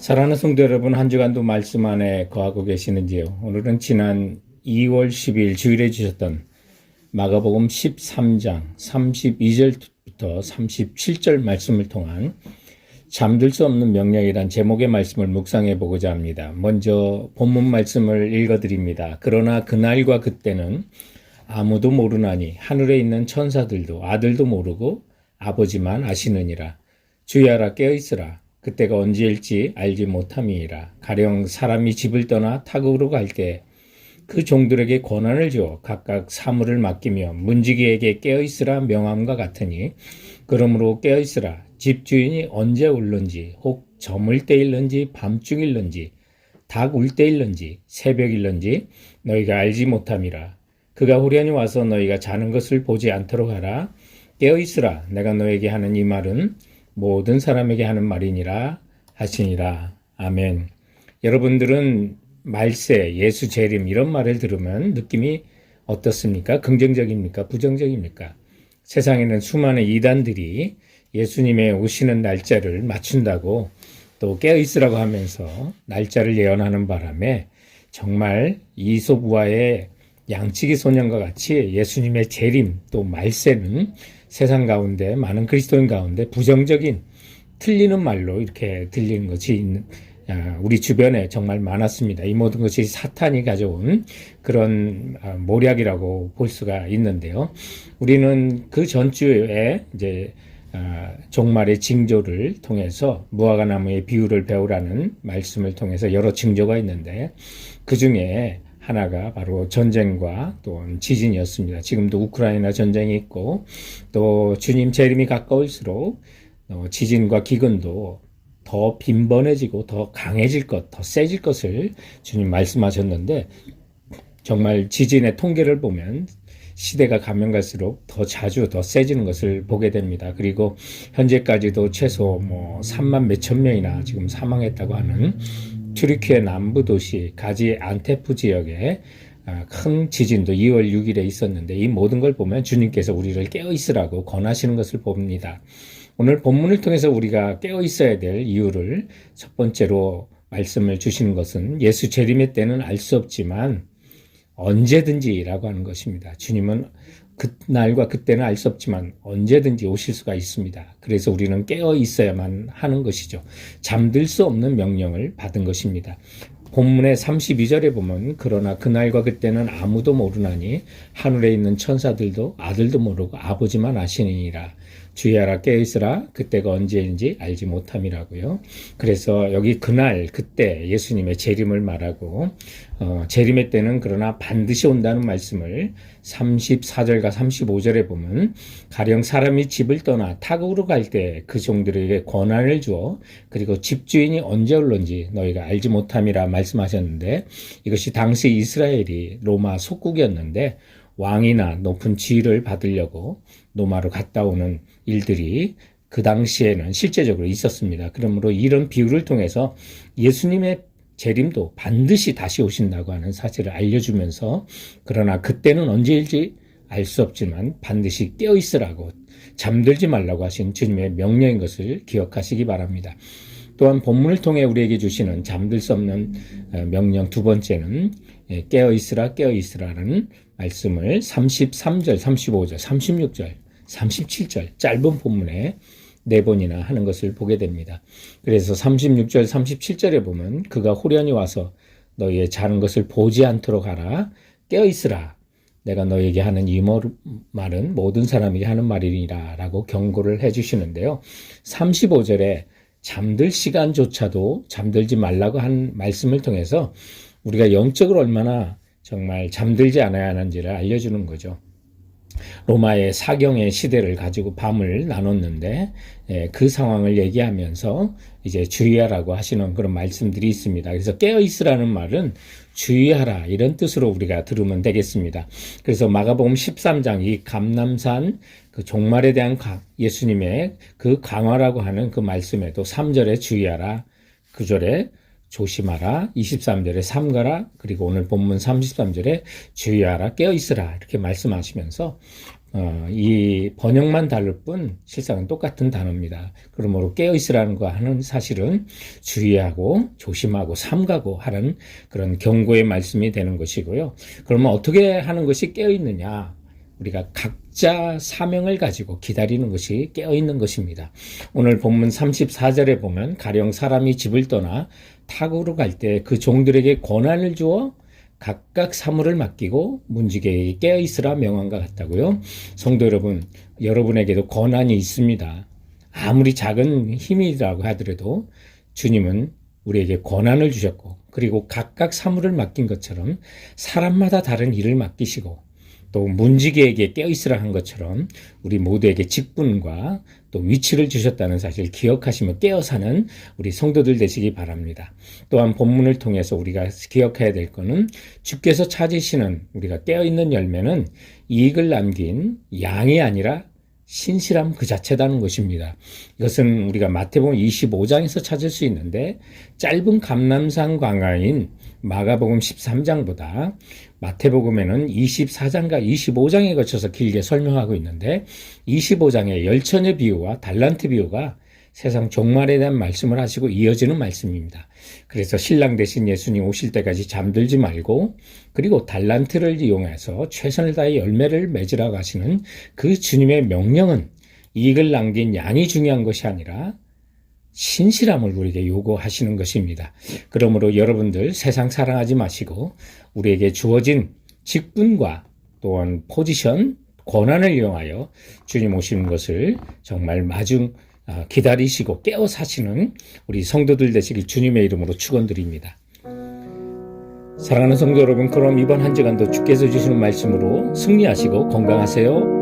사랑하는 성도 여러분, 한 주간도 말씀 안에 거하고 계시는지요? 오늘은 지난 2월 10일 주일에 주셨던 마가복음 13장 32절부터 37절 말씀을 통한 잠들 수 없는 명령이란 제목의 말씀을 묵상해 보고자 합니다. 먼저 본문 말씀을 읽어 드립니다. 그러나 그날과 그때는 아무도 모르나니 하늘에 있는 천사들도 아들도 모르고 아버지만 아시느니라. 주야라 깨어 있으라. 그때가 언제일지 알지 못함이니라. 가령 사람이 집을 떠나 타국으로 갈 때 그 종들에게 권한을 주어 각각 사물을 맡기며 문지기에게 깨어 있으라 명함과 같으니 그러므로 깨어 있으라. 집 주인이 언제 올는지 혹 저물 때일는지 밤중일는지 닭 울 때일는지 새벽일는지 너희가 알지 못함이라. 그가 후련히 와서 너희가 자는 것을 보지 않도록 하라. 깨어 있으라. 내가 너에게 하는 이 말은 모든 사람에게 하는 말이니라 하시니라. 아멘. 여러분들은 말세, 예수 재림 이런 말을 들으면 느낌이 어떻습니까? 긍정적입니까? 부정적입니까? 세상에는 수많은 이단들이 예수님의 오시는 날짜를 맞춘다고 또 깨어 있으라고 하면서 날짜를 예언하는 바람에 정말 이솝우화의 양치기 소년과 같이 예수님의 재림 또 말세는 세상 가운데 많은 그리스도인 가운데 부정적인 틀리는 말로 이렇게 들리는 것이 있는 아, 우리 주변에 정말 많았습니다. 이 모든 것이 사탄이 가져온 그런 아, 모략이라고 볼 수가 있는데요. 우리는 그 전주에 이제 아, 종말의 징조를 통해서 무화과 나무의 비유를 배우라는 말씀을 통해서 여러 징조가 있는데 그 중에 하나가 바로 전쟁과 또 지진이었습니다. 지금도 우크라이나 전쟁이 있고 또 주님 재림이 가까울수록 어, 지진과 기근도 더 빈번해지고 더 강해질 것, 더 세질 것을 주님 말씀하셨는데 정말 지진의 통계를 보면 시대가 가면 갈수록 더 자주 더 세지는 것을 보게 됩니다. 그리고 현재까지도 최소 뭐 3만 몇천 명이나 지금 사망했다고 하는 튀르키예 남부 도시 가지 안테프 지역에 아, 큰 지진도 2월 6일에 있었는데 이 모든 걸 보면 주님께서 우리를 깨어 있으라고 권하시는 것을 봅니다. 오늘 본문을 통해서 우리가 깨어 있어야 될 이유를 첫 번째로 말씀을 주시는 것은 예수 재림의 때는 알 수 없지만 언제든지라고 하는 것입니다. 주님은 그날과 그때는 알 수 없지만 언제든지 오실 수가 있습니다. 그래서 우리는 깨어 있어야만 하는 것이죠. 잠들 수 없는 명령을 받은 것입니다. 본문의 32절에 보면 그러나 그날과 그때는 아무도 모르나니 하늘에 있는 천사들도 아들도 모르고 아버지만 아시니라. 주의하라 깨어있으라 그때가 언제인지 알지 못함이라고요. 그래서 여기 그날 그때 예수님의 재림을 말하고 어, 재림의 때는 그러나 반드시 온다는 말씀을 34절과 35절에 보면 가령 사람이 집을 떠나 타국으로 갈 때 그 종들에게 권한을 주어 그리고 집주인이 언제 올런지 너희가 알지 못함이라 말씀하셨는데 이것이 당시 이스라엘이 로마 속국이었는데 왕이나 높은 지위를 받으려고 노마로 갔다 오는 일들이 그 당시에는 실제적으로 있었습니다. 그러므로 이런 비유를 통해서 예수님의 재림도 반드시 다시 오신다고 하는 사실을 알려주면서 그러나 그때는 언제일지 알 수 없지만 반드시 깨어 있으라고 잠들지 말라고 하신 주님의 명령인 것을 기억하시기 바랍니다. 또한 본문을 통해 우리에게 주시는 잠들 수 없는 어, 명령 두 번째는 예, 깨어 있으라 깨어 있으라는 말씀을 33절, 35절, 36절, 37절 짧은 본문에 네 번이나 하는 것을 보게 됩니다. 그래서 36절, 37절에 보면 그가 호련히 와서 너희의 자는 것을 보지 않도록 하라 깨어 있으라 내가 너에게 하는 이 말은 모든 사람에게 하는 말이니라 라고 경고를 해 주시는데요. 35절에 잠들 시간조차도 잠들지 말라고 한 말씀을 통해서 우리가 영적으로 얼마나 정말 잠들지 않아야 하는지를 알려주는 거죠. 로마의 사경의 시대를 가지고 밤을 나눴는데 예, 그 상황을 얘기하면서 이제 주의하라고 하시는 그런 말씀들이 있습니다. 그래서 깨어 있으라는 말은 주의하라 이런 뜻으로 우리가 들으면 되겠습니다. 그래서 마가복음 13장 이 감남산 그 종말에 대한 예수님의 그 강화라고 하는 그 말씀에도 3절에 주의하라 9절에 조심하라. 23절에 삼가라. 그리고 오늘 본문 33절에 주의하라. 깨어있으라. 이렇게 말씀하시면서 어, 이 번역만 다를 뿐 실상은 똑같은 단어입니다. 그러므로 깨어있으라는 거 하는 사실은 주의하고 조심하고 삼가고 하는 그런 경고의 말씀이 되는 것이고요. 그러면 어떻게 하는 것이 깨어있느냐? 우리가 각 자 사명을 가지고 기다리는 것이 깨어있는 것입니다. 오늘 본문 34절에 보면 가령 사람이 집을 떠나 타국으로 갈 때 그 종들에게 권한을 주어 각각 사물을 맡기고 문지기에게 깨어있으라 명한과 같다고요. 성도 여러분, 여러분에게도 권한이 있습니다. 아무리 작은 힘이라고 하더라도 주님은 우리에게 권한을 주셨고 그리고 각각 사물을 맡긴 것처럼 사람마다 다른 일을 맡기시고 또 문지기에게 깨어있으라 한 것처럼 우리 모두에게 직분과 또 위치를 주셨다는 사실 기억하시며 깨어 사는 우리 성도들 되시기 바랍니다. 또한 본문을 통해서 우리가 기억해야 될 것은 주께서 찾으시는 우리가 깨어 있는 열매는 이익을 남긴 양이 아니라 신실함 그 자체다는 것입니다. 이것은 우리가 마태복음 25장에서 찾을 수 있는데 짧은 감남산 광야인 마가복음 13장보다 마태복음에는 24장과 25장에 거쳐서 길게 설명하고 있는데 25장의 열천의 비유와 달란트 비유가 세상 종말에 대한 말씀을 하시고 이어지는 말씀입니다. 그래서 신랑 대신 예수님 오실 때까지 잠들지 말고 그리고 달란트를 이용해서 최선을 다해 열매를 맺으라고 하시는 그 주님의 명령은 이익을 남긴 양이 중요한 것이 아니라 신실함을 우리에게 요구하시는 것입니다. 그러므로 여러분들 세상 사랑하지 마시고 우리에게 주어진 직분과 또한 포지션, 권한을 이용하여 주님 오시는 것을 정말 마중 아, 기다리시고 깨어 사시는 우리 성도들 되시길 주님의 이름으로 축원드립니다. 사랑하는 성도 여러분, 그럼 이번 한 주간도 주께서 주시는 말씀으로 승리하시고 건강하세요.